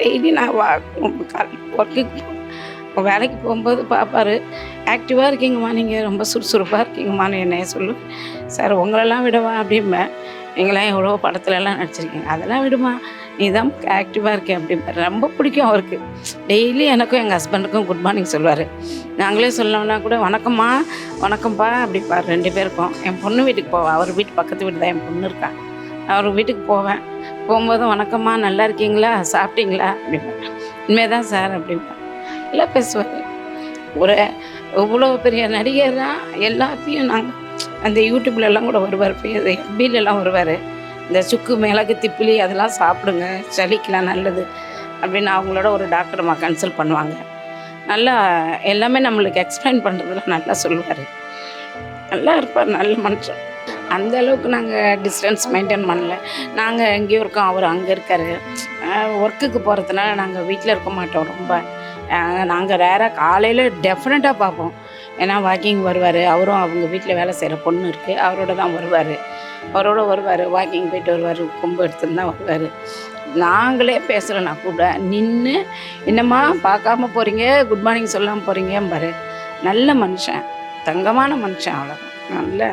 Daily நான் வா ஒர்க்குக்கு வேலைக்கு போகும்போது பார்ப்பாரு ஆக்டிவாக இருக்கீங்கம்மா நீங்கள் ரொம்ப சுறுசுறுப்பாக இருக்கீங்கம்மான்னு என்னைய சொல்லு. சார் உங்களெல்லாம் விடவா? அப்படிம்பேன். நீங்களாம் எவ்வளோ படத்துலலாம் நடிச்சிருக்கீங்க. அதெல்லாம் விடுமா. நீ தான் ஆக்டிவாக இருக்கேன் அப்படிம்பாரு ரொம்ப பிடிக்கும் அவருக்கு. டெய்லி எனக்கும் எங்கள் ஹஸ்பண்டுக்கும் குட் மார்னிங் சொல்லுவார். நாங்களே சொல்லணும்னா கூட வணக்கம்மா வணக்கம்ப்பா அப்படிப்பார் ரெண்டு பேருக்கும். என் பொண்ணு வீட்டுக்கு போவா. அவர் வீட்டு பக்கத்து வீடு தான். என் பொண்ணு இருக்கான் அவர் வீட்டுக்கு போவேன். போகும்போது வணக்கம்மா நல்லா இருக்கீங்களா? சாப்பிட்டீங்களா? அப்படிம்பேன் உண்மையாக தான் சார் அப்படிம்பேன் எல்லாம் பேசுவார். ஒரு இவ்வளோ பெரிய நடிகர் தான் எல்லாத்தையும் நாங்கள் அந்த யூடியூப்லலாம் கூட வருவார். எஃபிலெல்லாம் வருவார். இந்த சுக்கு மிளகு திப்பிலி அதெல்லாம் சாப்பிடுங்க. சளிக்கெலாம் நல்லது அப்படின்னு அவங்களோட ஒரு டாக்டர்மா கன்சல்ட் பண்ணுவாங்க. நல்லா எல்லாமே நம்மளுக்கு எக்ஸ்பிளைன் பண்ணுறதுலாம் நல்லா சொல்லுவார். நல்லா இருப்பார் நல்ல மனுஷன். அந்த அளவுக்கு நாங்கள் டிஸ்டன்ஸ் மெயின்டைன் பண்ணல. நாங்கள் எங்கேயும் இருக்கோம் அவர் அங்கே இருக்கார். ஒர்க்குக்கு போகிறதுனால நாங்கள் வீட்டில் இருக்க மாட்டோம் ரொம்ப. நாங்கள் ரேராக காலையில் டெஃபினட்டாக பார்ப்போம். ஏன்னா வாக்கிங் வருவார். அவரும் அவங்க வீட்டில் வேலை செய்கிற பொண்ணு இருக்குது அவரோட தான் வருவார். அவரோட வருவார். வாக்கிங் போயிட்டு வருவார். கும்பு எடுத்துன்னு தான் வருவார். நாங்களே பேசலைன்னா கூட நின்று என்னம்மா பார்க்காம போகிறீங்க குட் மார்னிங் சொல்லாமல் போகிறீங்க பாரு நல்ல மனுஷன். தங்கமான மனுஷன் அவ்வளோ நல்ல